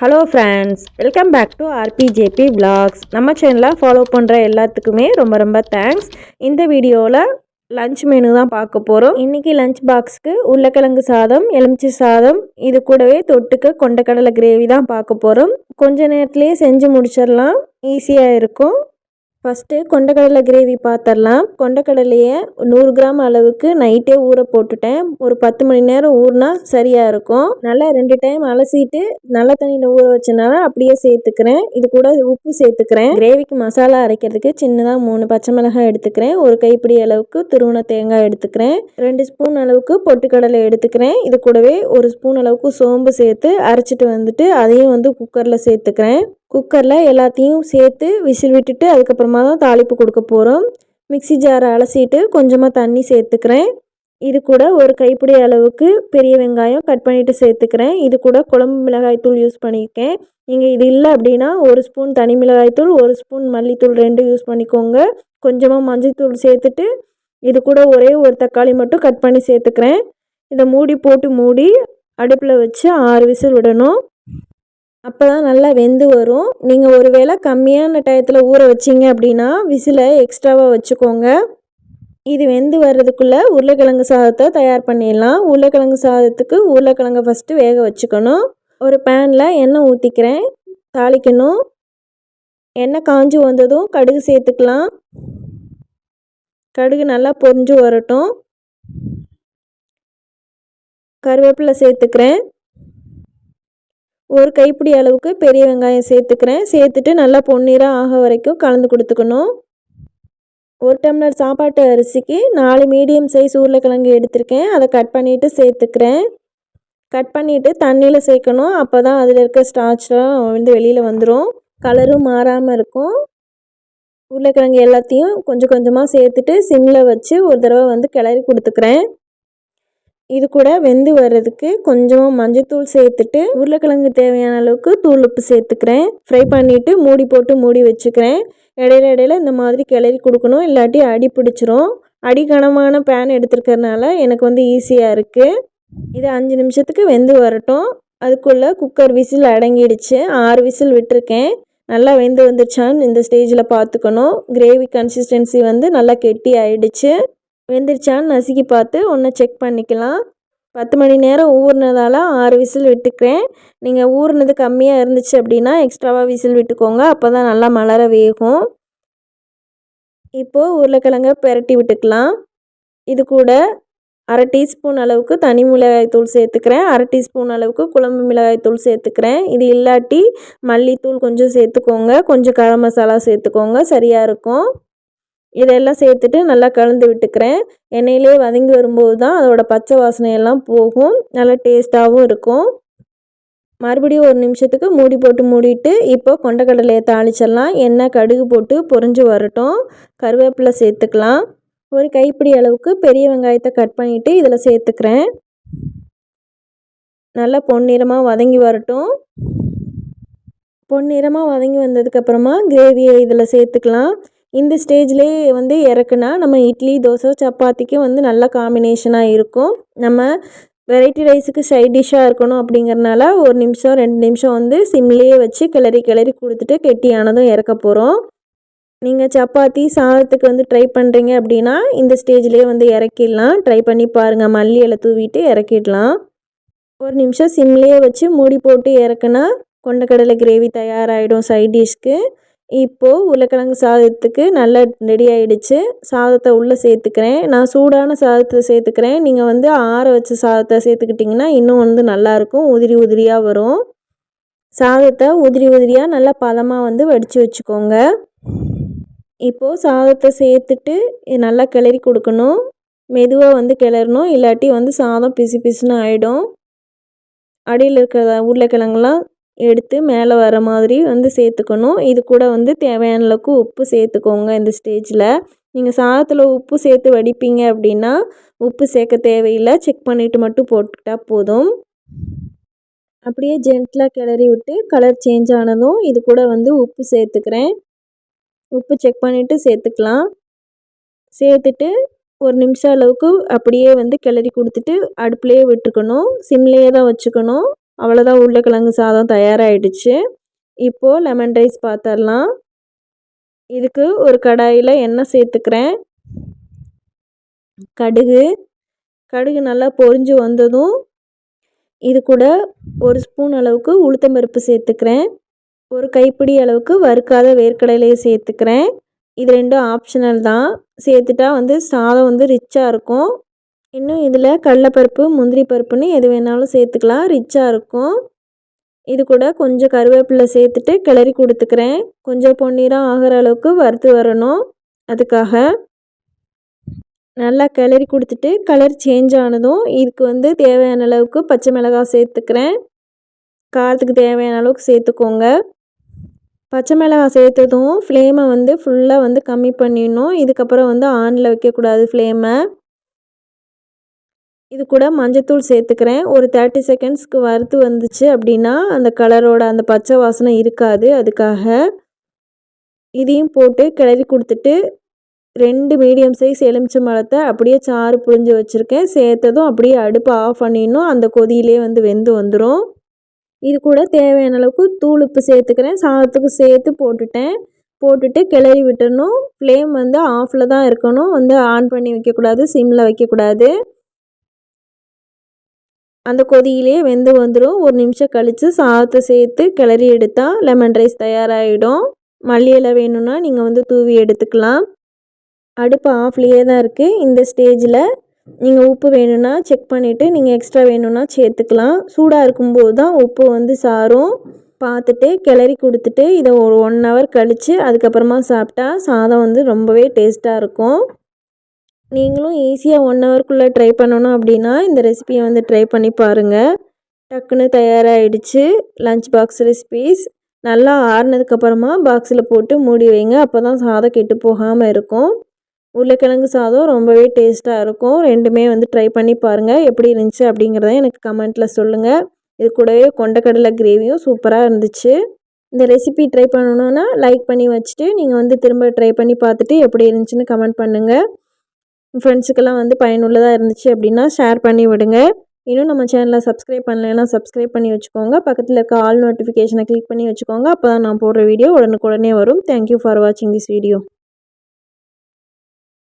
Hello friends welcome back to RPJP vlogs நம்ம சேனலை follow பண்ணுற எல்லாத்துக்குமே ரொம்ப ரொம்ப தேங்க்ஸ் இந்த வீடியோவில் லஞ்ச் மெனு தான் பார்க்க போகிறோம் இன்றைக்கி லஞ்ச் பாக்ஸ்க்கு உருளைக்கிழங்கு சாதம் எலுமிச்சை சாதம் இது கூடவே தொட்டுக்க கொண்டக்கடலை கிரேவி தான் பார்க்க போகிறோம் கொஞ்ச நேரத்துலேயே செஞ்சு முடிச்சிடலாம். ஈஸியாக இருக்கும். ஃபஸ்ட்டு கொண்டக்கடலை கிரேவி பார்த்துடலாம் கொண்டக்கடலையை நூறு கிராம் அளவுக்கு நைட்டே ஊற போட்டுட்டேன். ஒரு பத்து மணி நேரம் ஊறினா சரியாக இருக்கும். நல்லா ரெண்டு டைம் அலசிட்டு நல்ல தண்ணியில் ஊற வச்சனால அப்படியே சேர்த்துக்கிறேன். இது கூட உப்பு சேர்த்துக்கிறேன். கிரேவிக்கு மசாலா அரைக்கிறதுக்கு சின்னதாக மூணு பச்சை மிளகாய் எடுத்துக்கிறேன். ஒரு கைப்பிடி அளவுக்கு துருவன தேங்காய் எடுத்துக்கிறேன். ரெண்டு ஸ்பூன் அளவுக்கு பொட்டுக்கடலை எடுத்துக்கிறேன். இது கூடவே ஒரு ஸ்பூன் அளவுக்கு சோம்பு சேர்த்து அரைச்சிட்டு வந்துட்டு அதையும் வந்து குக்கரில் சேர்த்துக்கிறேன். குக்கரில் எல்லாத்தையும் சேர்த்து விசில் விட்டுட்டு அதுக்கப்புறமா தான் தாளிப்பு கொடுக்க போகிறோம் மிக்ஸி ஜாரை அலசிட்டு கொஞ்சமாக தண்ணி சேர்த்துக்கிறேன். இது கூட ஒரு கைப்பிடி அளவுக்கு பெரிய வெங்காயம் கட் பண்ணிவிட்டு சேர்த்துக்கிறேன். இது கூட குழம்பு மிளகாய் தூள் யூஸ் பண்ணியிருக்கேன். நீங்கள் இது இல்லை அப்படின்னா ஒரு ஸ்பூன் தனி மிளகாய் தூள் ஒரு ஸ்பூன் மல்லித்தூள் ரெண்டும் யூஸ் பண்ணிக்கோங்க. கொஞ்சமாக மஞ்சள்தூள் சேர்த்துட்டு இது கூட ஒரே ஒரு தக்காளி மட்டும் கட் பண்ணி சேர்த்துக்கிறேன். இதை மூடி போட்டு மூடி அடுப்பில் வச்சு ஆறு விசில் விடணும். அப்போ தான் நல்லா வெந்து வரும். நீங்கள் ஒரு வேளை கம்மியான டயத்தில் ஊற வச்சிங்க அப்படின்னா விசிலை எக்ஸ்ட்ராவாக வச்சுக்கோங்க. இது வெந்து வர்றதுக்குள்ளே உருளைக்கிழங்கு சாதத்தை தயார் பண்ணிடலாம். உருளைக்கிழங்கு சாதத்துக்கு உருளைக்கிழங்கை ஃபஸ்ட்டு வேக வச்சுக்கணும். ஒரு பேனில் எண்ணெய் ஊற்றிக்கிறேன் தாளிக்கணும். எண்ணெய் காஞ்சி வந்ததும் கடுகு சேர்த்துக்கலாம். கடுகு நல்லா பொரிஞ்சு வரட்டும். கருவேப்பிலை சேர்த்துக்கிறேன். ஒரு கைப்பிடி அளவுக்கு பெரிய வெங்காயம் சேர்த்துக்கிறேன். சேர்த்துட்டு நல்லா பொன்னிறாக ஆக வரைக்கும் கலந்து கொடுத்துக்கணும். ஒரு டம்ளர் சாப்பாட்டு அரிசிக்கு நாலு மீடியம் சைஸ் உருளைக்கிழங்கு எடுத்திருக்கேன். அதை கட் பண்ணிவிட்டு சேர்த்துக்கிறேன். கட் பண்ணிவிட்டு தண்ணியில் சேர்க்கணும். அப்போ தான் அதில் இருக்க ஸ்டாச்லாம் வந்து வெளியில் வந்துடும் கலரும் மாறாமல் இருக்கும். உருளைக்கிழங்கு எல்லாத்தையும் கொஞ்சம் கொஞ்சமாக சேர்த்துட்டு சிம்மில் வச்சு ஒரு தடவை வந்து கிளறி கொடுத்துக்கிறேன். இது கூட வெந்து வர்றதுக்கு கொஞ்சமாக மஞ்சத்தூள் சேர்த்துட்டு உருளைக்கிழங்கு தேவையான அளவுக்கு தூள் உப்பு சேர்த்துக்கிறேன். ஃப்ரை பண்ணிவிட்டு மூடி போட்டு மூடி வச்சுக்கிறேன். இடையில இடையில இந்த மாதிரி கிளறி கொடுக்கணும். இல்லாட்டி அடி பிடிச்சிரும். அடிகனமான பேன் எடுத்துருக்கறனால எனக்கு வந்து ஈஸியாக இருக்குது இது அஞ்சு நிமிஷத்துக்கு வெந்து வரட்டும். அதுக்குள்ளே குக்கர் விசில் அடங்கிடுச்சு. ஆறு விசில் விட்டுருக்கேன். நல்லா வெந்து வந்துருச்சான்னு இந்த ஸ்டேஜில் பார்த்துக்கணும் கிரேவி கன்சிஸ்டன்சி வந்து நல்லா கெட்டி ஆயிடுச்சு வெந்துருச்சான்னு நசுக்கி பார்த்து ஒன்று செக் பண்ணிக்கலாம். பத்து மணி நேரம் ஊறினதால ஆறு விசில் விட்டுக்கிறேன். நீங்கள் ஊறினது கம்மியாக இருந்துச்சு அப்படின்னா எக்ஸ்ட்ராவாக விசில் விட்டுக்கோங்க. அப்போ தான் நல்லா மலர வேகும். இப்போது உருளைக்கிழங்க பெரட்டி விட்டுக்கலாம். இது கூட அரை டீஸ்பூன் அளவுக்கு தனி மிளகாய் தூள் சேர்த்துக்கிறேன். அரை டீஸ்பூன் அளவுக்கு குழம்பு மிளகாய் தூள் சேர்த்துக்கிறேன். இது இல்லாட்டி மல்லித்தூள் கொஞ்சம் சேர்த்துக்கோங்க. கொஞ்சம் கரம் மசாலா சேர்த்துக்கோங்க. சரியாக இருக்கும். இதெல்லாம் சேர்த்துட்டு நல்லா கலந்து விட்டுக்கிறேன். எண்ணெயிலே வதங்கி வரும்போது தான் அதோட பச்சை வாசனையெல்லாம் போகும். நல்லா டேஸ்ட்டாகவும் இருக்கும். மறுபடியும் ஒரு நிமிஷத்துக்கு மூடி போட்டு மூடிட்டு இப்போ கொண்டக்கடலையை தாளிச்சிடலாம். எண்ணெய் கடுகு போட்டு பொரிஞ்சு வரட்டும். கருவேப்பிலை சேர்த்துக்கலாம். ஒரு கைப்பிடி அளவுக்கு பெரிய வெங்காயத்தை கட் பண்ணிவிட்டு இதில் சேர்த்துக்கிறேன். நல்லா பொன்னிறமாக வதங்கி வரட்டும். பொன்னிறமாக வதங்கி வந்ததுக்கப்புறமா கிரேவியை இதில் சேர்த்துக்கலாம். இந்த ஸ்டேஜ்லேயே வந்து இறக்குனா நம்ம இட்லி தோசை சப்பாத்திக்கு வந்து நல்ல காம்பினேஷனாக இருக்கும். நம்ம வெரைட்டி ரைஸுக்கு சைட் டிஷ்ஷாக இருக்கணும் அப்படிங்கிறனால ஒரு நிமிஷம் ரெண்டு நிமிஷம் வந்து சிம்லேயே வச்சு கிளறி கிளறி கொடுத்துட்டு கெட்டியானதும் இறக்க போகிறோம் நீங்கள் சப்பாத்தி சாதத்துக்கு வந்து ட்ரை பண்ணுறீங்க அப்படின்னா இந்த ஸ்டேஜ்லேயே வந்து இறக்கிடலாம். ட்ரை பண்ணி பாருங்கள் மல்லி இலை தூவிட்டு இறக்கிடலாம். ஒரு நிமிஷம் சிம்லேயே வச்சு மூடி போட்டு இறக்குனா கொண்டக்கடலை கிரேவி தயாராகிடும் சைட் டிஷ்க்கு இப்போது உருளைக்கிழங்கு சாதத்துக்கு நல்லா ரெடி ஆகிடுச்சு சாதத்தை உள்ளே சேர்த்துக்கிறேன். நான் சூடான சாதத்தை சேர்த்துக்கிறேன். நீங்கள் வந்து ஆற வச்ச சாதத்தை சேர்த்துக்கிட்டிங்கன்னா இன்னும் வந்து நல்லாயிருக்கும் உதிரி உதிரியாக வரும். சாதத்தை உதிரி உதிரியாக நல்லா பதமாக வந்து வடித்து வச்சுக்கோங்க. இப்போது சாதத்தை சேர்த்துட்டு நல்லா கிளறி கொடுக்கணும். மெதுவாக வந்து கிளறணும். இல்லாட்டி வந்து சாதம் பிசு பிசுன்னு ஆகிடும் அடியில் இருக்கிற உருளைக்கிழங்குலாம் எடுத்து மேலே வர மாதிரி வந்து சேர்த்துக்கணும். இது கூட வந்து தேவையான அளவுக்கு உப்பு சேர்த்துக்கோங்க இந்த ஸ்டேஜில். நீங்கள் சாதத்தில் உப்பு சேர்த்து வடிப்பீங்க அப்படின்னா உப்பு சேர்க்க தேவையில்லை. செக் பண்ணிவிட்டு மட்டும் போட்டுக்கிட்டால் போதும். அப்படியே ஜென்டலாக கிளறி விட்டு கலர் சேஞ்ச் ஆனதும் இது கூட வந்து உப்பு சேர்த்துக்கிறேன். உப்பு செக் பண்ணிவிட்டு சேர்த்துக்கலாம். சேர்த்துட்டு ஒரு நிமிஷம் அளவுக்கு அப்படியே வந்து கிளறி கொடுத்துட்டு அடுப்புலேயே விட்டுக்கணும் சிம்லேயே தான் வச்சுக்கணும். அவ்வளோதான் உருளைக்கிழங்கு சாதம் தயாராகிடுச்சு இப்போது லெமன் ரைஸ் பார்த்துடலாம் இதுக்கு ஒரு கடாயில் எண்ணெய் சேர்த்துக்கிறேன். கடுகு. கடுகு நல்லா பொரிஞ்சு வந்ததும் இது கூட ஒரு ஸ்பூன் அளவுக்கு உளுத்தம்பருப்பு சேர்த்துக்கிறேன். ஒரு கைப்பிடி அளவுக்கு வறுக்காத வேர்க்கடலையை சேர்த்துக்கிறேன். இது ரெண்டும் ஆப்ஷனல் தான். சேர்த்துட்டா வந்து சாதம் வந்து ரிச்சாக இருக்கும். இன்னும் இதில் கடலைப்பருப்பு முந்திரி பருப்புன்னு எது வேணாலும் சேர்த்துக்கலாம். ரிச்சாக இருக்கும். இது கூட கொஞ்சம் கருவேப்பிலை சேர்த்துட்டு கிளறி கொடுத்துக்கிறேன். கொஞ்சம் பொன்னீராக ஆகிற அளவுக்கு வறுத்து வரணும். அதுக்காக நல்லா கிளறி கொடுத்துட்டு கலர் சேஞ்ச் ஆனதும் இதுக்கு வந்து தேவையான அளவுக்கு பச்சை மிளகாய் சேர்த்துக்கிறேன். காரத்துக்கு தேவையான அளவுக்கு சேர்த்துக்கோங்க. பச்சை மிளகாய் சேர்த்ததும் ஃப்ளேமை வந்து ஃபுல்லாக வந்து கம்மி பண்ணிடணும். இதுக்கப்புறம் வந்து ஆனில் வைக்கக்கூடாது ஃப்ளேமை இது கூட மஞ்சத்தூள் சேர்த்துக்கிறேன். ஒரு தேர்ட்டி செகண்ட்ஸ்க்கு வறுத்து வந்துச்சு அப்படின்னா அந்த கலரோட அந்த பச்சை வாசனை இருக்காது. அதுக்காக இதையும் போட்டு கிளறி கொடுத்துட்டு ரெண்டு மீடியம் சைஸ் எலுமிச்சை மரத்தை அப்படியே சாறு புழிஞ்சு வச்சுருக்கேன். சேர்த்ததும் அப்படியே அடுப்பை ஆஃப் பண்ணிடணும். அந்த கொதியிலே வந்து வெந்து வந்துடும் இது கூட தேவையான அளவுக்கு தூள் உப்பு சேர்த்துக்கிறேன். சாதத்துக்கு சேர்த்து போட்டுட்டேன். போட்டுட்டு கிளறி விட்டுடணும் ஃப்ளேம் வந்து ஆஃபில் தான் இருக்கணும். வந்து ஆன் பண்ணி வைக்கக்கூடாது சிம்மில் வைக்கக்கூடாது. அந்த கொதியிலே வெந்து வந்துடும் ஒரு நிமிஷம் கழித்து சாதத்தை சேர்த்து கிளறி எடுத்தால் லெமன் ரைஸ் தயாராகிடும் மல்லி இலை வேணும்னா நீங்கள் வந்து தூவி எடுத்துக்கலாம். அடுப்பு ஆஃப்லேயே தான் இருக்குது இந்த ஸ்டேஜில் நீங்கள் உப்பு வேணும்னா செக் பண்ணிவிட்டு நீங்கள் எக்ஸ்ட்ரா வேணும்னா சேர்த்துக்கலாம். சூடாக இருக்கும்போது தான் உப்பு வந்து சாரும். பார்த்துட்டு கிளறி கொடுத்துட்டு இதை ஒரு ஒன் ஹவர் கழித்து அதுக்கப்புறமா சாப்பிட்டா சாதம் வந்து ரொம்பவே டேஸ்ட்டாக இருக்கும். நீங்களும் ஈஸியாக ஒன் ஹவர்க்குள்ளே ட்ரை பண்ணணும் அப்படின்னா இந்த ரெசிபியை வந்து ட்ரை பண்ணி பாருங்கள் டக்குன்னு தயாராகிடுச்சு லஞ்ச் பாக்ஸ் ரெசிபீஸ் நல்லா ஆறுனதுக்கப்புறமா பாக்ஸில் போட்டு மூடி வைங்க. அப்போ தான் சாதம் கெட்டு போகாமல் இருக்கும். உருளைக்கிழங்கு சாதம் ரொம்பவே டேஸ்ட்டாக இருக்கும். ரெண்டுமே வந்து ட்ரை பண்ணி பாருங்கள் எப்படி இருந்துச்சு அப்படிங்கிறத எனக்கு கமெண்ட்டில் சொல்லுங்கள் இது கூடவே கொண்டக்கடலை கிரேவியும் சூப்பராக இருந்துச்சு. இந்த ரெசிபி ட்ரை பண்ணணுன்னா லைக் பண்ணி வச்சுட்டு நீங்கள் வந்து திரும்ப ட்ரை பண்ணி பார்த்துட்டு எப்படி இருந்துச்சுன்னு கமெண்ட் பண்ணுங்கள் ஃப்ரெண்ட்ஸுக்கெல்லாம் வந்து பயனுள்ளதாக இருந்துச்சு அப்படின்னா ஷேர் பண்ணி விடுங்க. இன்னும் நம்ம சேனலை சப்ஸ்கிரைப் பண்ணலைன்னா சப்ஸ்கிரைப் பண்ணி வச்சுக்கோங்க. பக்கத்தில் இருக்க ஆல் நோட்டிஃபிகேஷனை கிளிக் பண்ணி வச்சுக்கோங்க. அப்போ தான் நான் போடுற வீடியோ உடனுக்குடனே வரும். தேங்க்யூ ஃபார் வாட்சிங் திஸ் வீடியோ